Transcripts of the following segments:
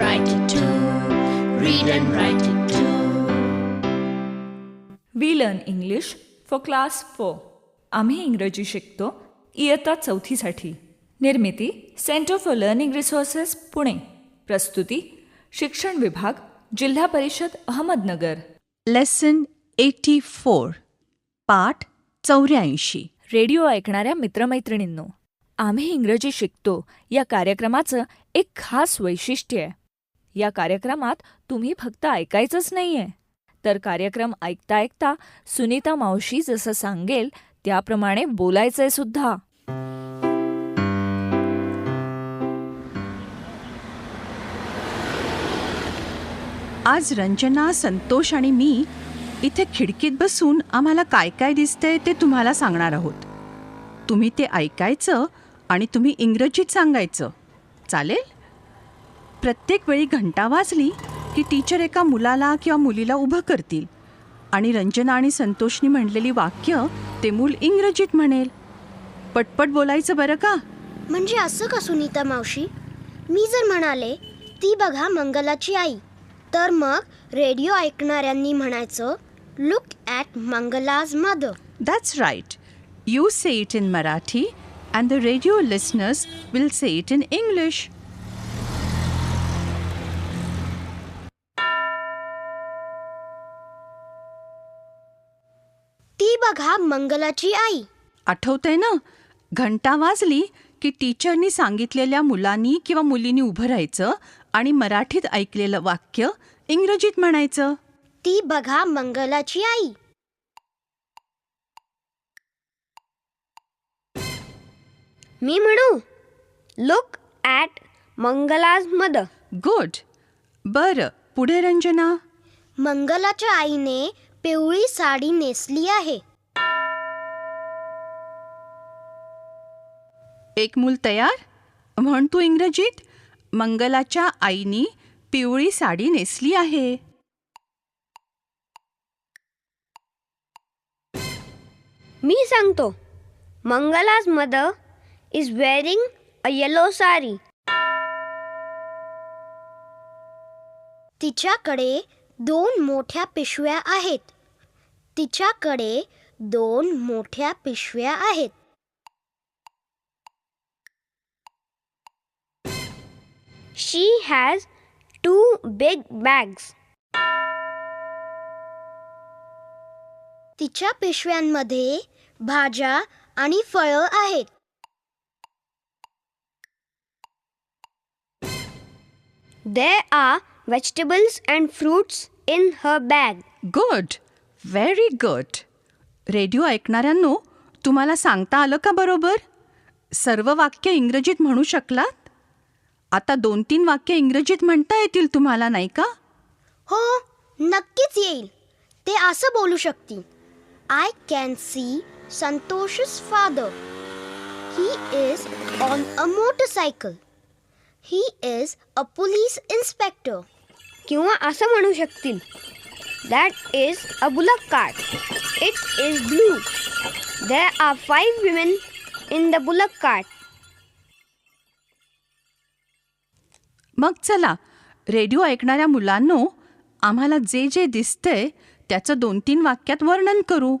write it too. Read and write it too. We learn English for class four आम्ही इंग्रजी शिकतो इयत्ता चौथीसाठी. Nirmiti centre for learning resources Pune. प्रस्तुती शिक्षण विभाग जिल्हा परिषद अहमदनगर. लेसन एटी फोर पाठ चौऱ्याऐंशी. रेडिओ ऐकणाऱ्या मित्रमैत्रिणींनो आम्ही इंग्रजी शिकतो या कार्यक्रमाचं एक खास वैशिष्ट्य आहे. या कार्यक्रमात तुम्ही फक्त ऐकायचंच नाहीये. तर कार्यक्रम ऐकता ऐकता सुनीता मावशी जसं सांगेल त्याप्रमाणे बोलायचंय सुद्धा. आज रंजना संतोष आणि मी इथे खिडकीत बसून आम्हाला काय काय दिसतंय ते तुम्हाला सांगणार आहोत. तुम्ही ते ऐकायचं आणि तुम्ही इंग्रजीत सांगायचं. चालेल? प्रत्येक वेळी घंटा वाजली की टीचर एका मुलाला किंवा मुलीला उभं करतील. आणि रंजना आणि संतोषनी म्हणलेली वाक्य ते मूल इंग्रजीत म्हणेल. पटपट बोलायचं बरं का? म्हणजे असं का सुनीता मावशी? मी जर म्हणाले ती बघा मंगलाची आई. तर मग रेडिओ ऐकणाऱ्यांनी म्हणायचं look at Mangala's mother. That's right. You say it in Marathi, and the radio listeners will say it in English. बघा मंगलाची आई. आठवतंय ना? घंटा वाजली की टीचरनी सांगितलेल्या मुलांनी किंवा मुलींनी उभं राहायचं आणि मराठीत ऐकलेलं वाक्य इंग्रजीत म्हणायचं. ती बघा मंगलाची आई. मी म्हणू look at Mangala's mother. Good बरं पुढे रंजना. मंगलाच्या आईने पिवळी साडी नेसली आहे. एक मूल तयार? म्हण तू इंग्रजीत? मंगलाच्या आईनी पिवळी साडी नेसली आहे. मी सांगतो Mangala's mother is wearing a yellow sari. तिच्याकडे दोन मोठ्या पिशव्या आहेत. तिच्याकडे दोन मोठ्या पिशव्या आहेत. She has two big bags तिच्या पिशव्यांमध्ये भाज्या आणि फळं आहेत. There are vegetables and fruits in her bag. Good very good radio ऐकणाऱ्यांनो तुम्हाला सांगता आलं का बरोबर? सर्व वाक्य इंग्रजीत म्हणू शकलात? आता दोन तीन वाक्य इंग्रजीत म्हणता येतील तुम्हाला नाही का? हो नक्कीच येईल. ते असं बोलू शकतील. I can see संतोष's father he is on a motorcycle he is a police inspector किंवा असं म्हणू शकतील. That is a bullock cart it is blue there are five women in the bullock cart मग चला रेडिओ ऐकणाऱ्या मुलांनो आम्हाला जे जे दिसतंय त्याचं दोन तीन वाक्यात वर्णन करू.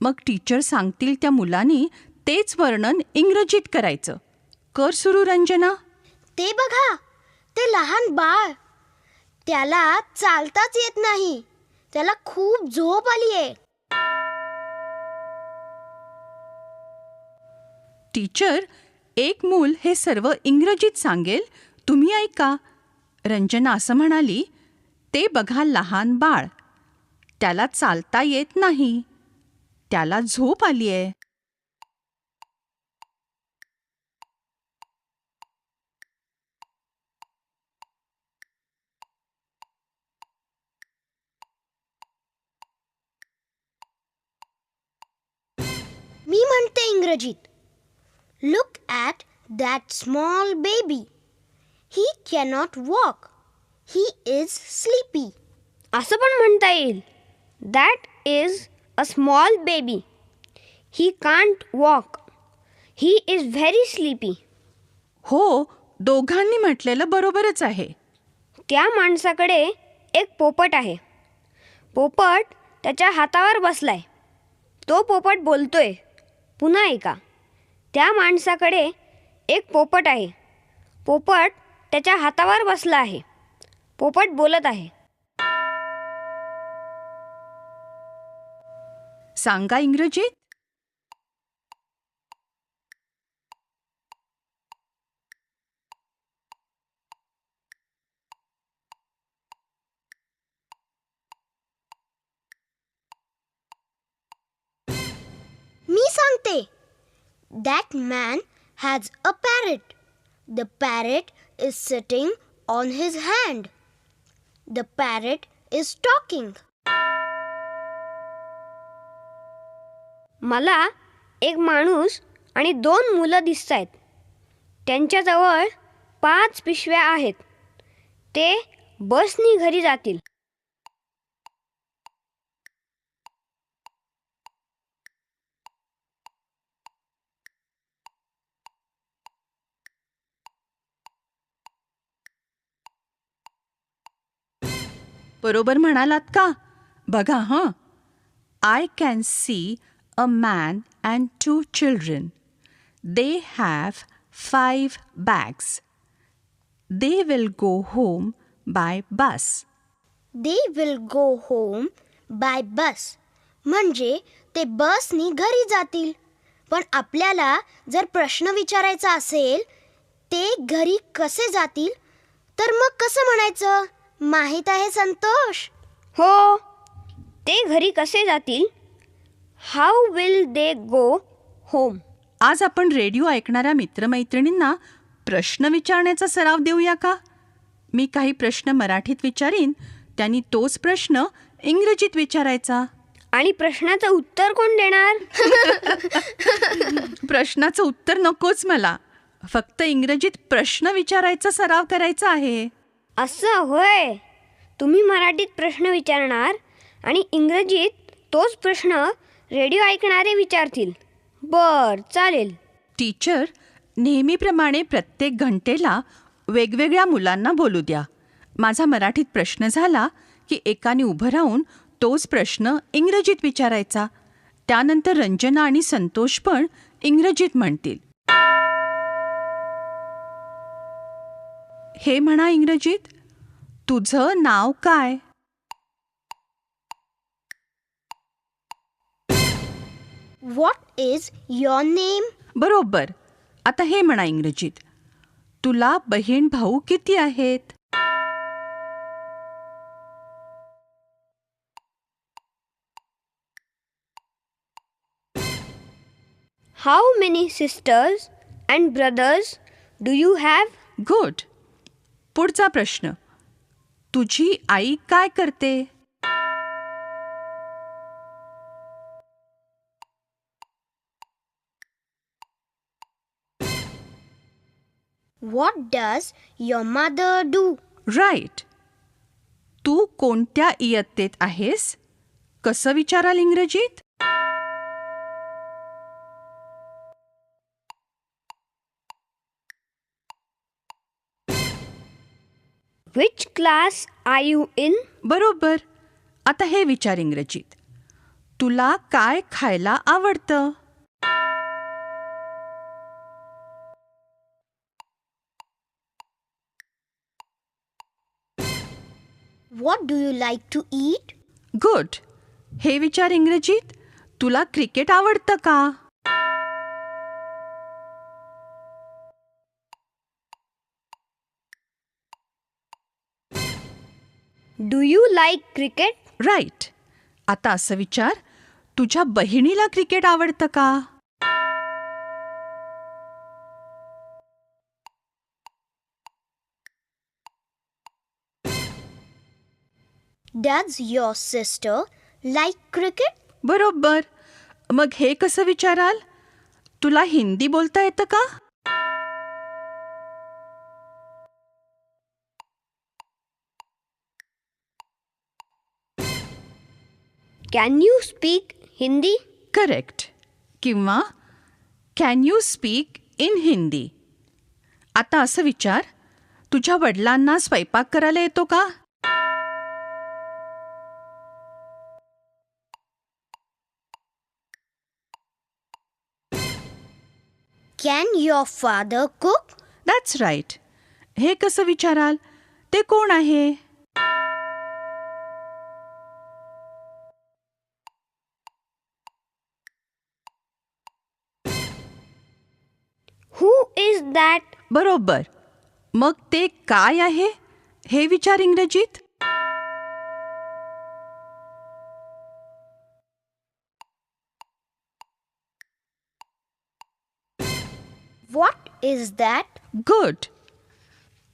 मग टीचर सांगतील त्या मुलांनी तेच वर्णन इंग्रजीत करायचं. कर सुरू रंजना. ते बघा ते लहान बाळ. त्याला चालताच येत नाही. त्याला खूप झोप आली आहे टीचर एक मूल हे सर्व इंग्रजीत सांगेल तुम्ही ऐका. रंजना असं म्हणाली ते बघा लहान बाळ. त्याला चालता येत नाही. त्याला झोप आली आहे. मी म्हणते इंग्रजीत look at that small baby he cannot walk he is sleepy असं पण म्हणता येईल. That is a small baby he can't walk he is very sleepy हो दोघांनी म्हटलेलं बरोबरच आहे. त्या माणसाकडे एक पोपट आहे. पोपट त्याच्या हातावर बसलाय. तो पोपट बोलतोय पुन्हा ऐका. त्या माणसाकडे एक पोपट आहे. पोपट त्याच्या हातावर बसला आहे. पोपट बोलत आहे. सांगा इंग्रजीत. मी सांगते. That man has a parrot the parrot is sitting on his hand the parrot is talking. मला एक माणूस आणि दोन मुलं दिसत आहेत त्यांच्याजवळ पाच पिशव्या आहेत. ते बसनी घरी जातील. बरोबर म्हणालात का? बघा हां. I can see a man and two children they have five bags they will go home by bus they will go home by bus म्हणजे ते बसनी घरी जातील. पण आपल्याला जर प्रश्न विचारायचा असेल ते घरी कसे जातील? तर मग कसं म्हणायचं? माहीत आहे संतोष? हो. ते घरी कसे जातील? How will they go home आज आपण रेडिओ ऐकणाऱ्या मित्रमैत्रिणींना प्रश्न विचारण्याचा सराव देऊया का? मी काही प्रश्न मराठीत विचारीन त्यांनी तोच प्रश्न इंग्रजीत विचारायचा. आणि प्रश्नाचं उत्तर कोण देणार? प्रश्नाचं उत्तर नकोच मला. फक्त इंग्रजीत प्रश्न विचारायचा सराव करायचा आहे. असं होय. तुम्ही मराठीत प्रश्न विचारणार आणि इंग्रजीत तोच प्रश्न रेडिओ ऐकणारे विचारतील. बर चालेल. टीचर नेहमीप्रमाणे प्रत्येक घंटेला वेगवेगळ्या मुलांना बोलू द्या. माझा मराठीत प्रश्न झाला की एकाने उभं राहून तोच प्रश्न इंग्रजीत विचारायचा. त्यानंतर रंजना आणि संतोष पण इंग्रजीत म्हणतील. हे म्हणा इंग्रजीत. तुझं नाव काय? व्हॉट इज युअर नेम बरोबर. आता हे म्हणा इंग्रजीत. तुला बहीण भाऊ किती आहेत? How many sisters and brothers do you have good पुढचा प्रश्न. तुझी आई काय करते? What does your mother do right तू कोणत्या इयत्तेत आहेस? कसं विचाराल इंग्रजीत? Which class are you in बरोबर. आता हे विचार इंग्रजीत. तुला काय खायला आवडतं? What do you like to eat good हे विचार इंग्रजीत. तुला क्रिकेट आवडतं का? Do you like cricket right आता असं विचार. तुझ्या बहिणीला क्रिकेट आवडतं का? Does your sister like cricket बरोबर. मग हे कसं विचाराल? तुला हिंदी बोलता येतं का? Can you speak Hindi correct किंवा can you speak in Hindi आता असं विचार तुझ्या वडिलांना स्वयंपाक करायला येतो का Can your father cook? That's right हे कसं विचाराल ते कोण आहे इज दॅट बरोबर. मग ते काय आहे? हे विचार इंग्रजीत? What is that? गुड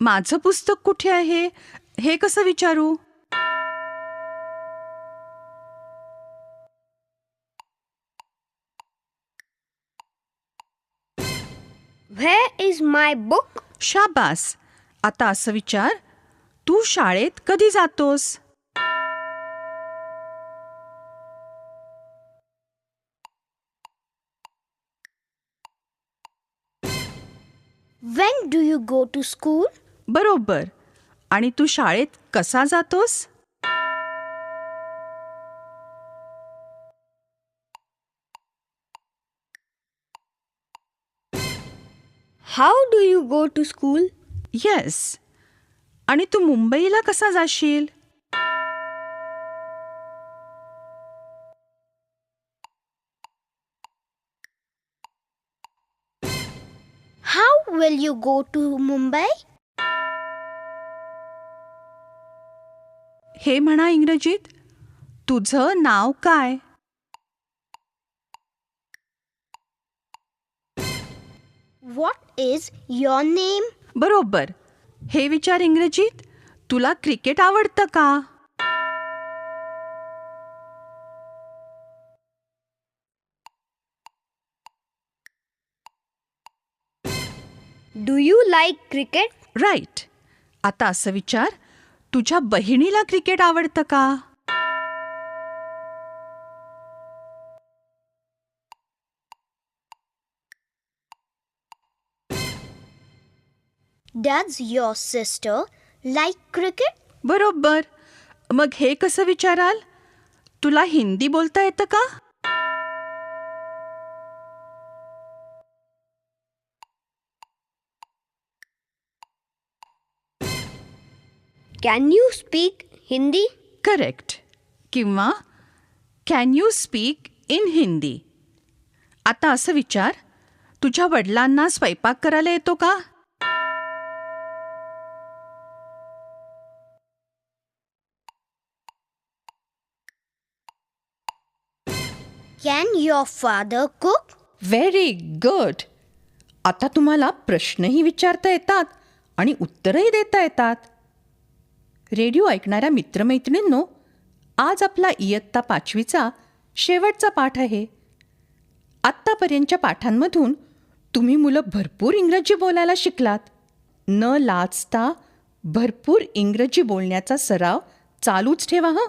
माझं पुस्तक कुठे आहे? हे कसं विचारू? व्हे इज माय बुक शाबास. आता असं विचार तू शाळेत कधी जातोस? When do you go to school? बरोबर. आणि तू शाळेत कसा जातोस? How do you go to school yes आणि तू मुंबईला कसा जाशील? How will you go to Mumbai? हे म्हणा इंग्रजीत. तुझं नाव काय? Is your name? बरोबर. हे विचार इंग्रजीत? तुला क्रिकेट आवडतं का? Do you like cricket right आता असं विचार तुझ्या बहिणीला क्रिकेट आवडतं का? Does your sister. Like cricket? बरोबर. मग हे कसं विचाराल? तुला हिंदी बोलता येतं का? Can you speak Hindi correct किंवा can you speak in Hindi आता असं विचार. तुझ्या वडिलांना स्वयंपाक करायला येतो का? Can your father cook? Very good आता तुम्हाला प्रश्नही विचारता येतात आणि उत्तरही देता येतात. रेडिओ ऐकणाऱ्या मित्रमैत्रिणींनो आज आपला इयत्ता पाचवीचा शेवटचा पाठ आहे. आत्तापर्यंतच्या पाठांमधून तुम्ही मुलं भरपूर इंग्रजी बोलायला शिकलात. न लाजता भरपूर इंग्रजी बोलण्याचा सराव चालूच ठेवा हं?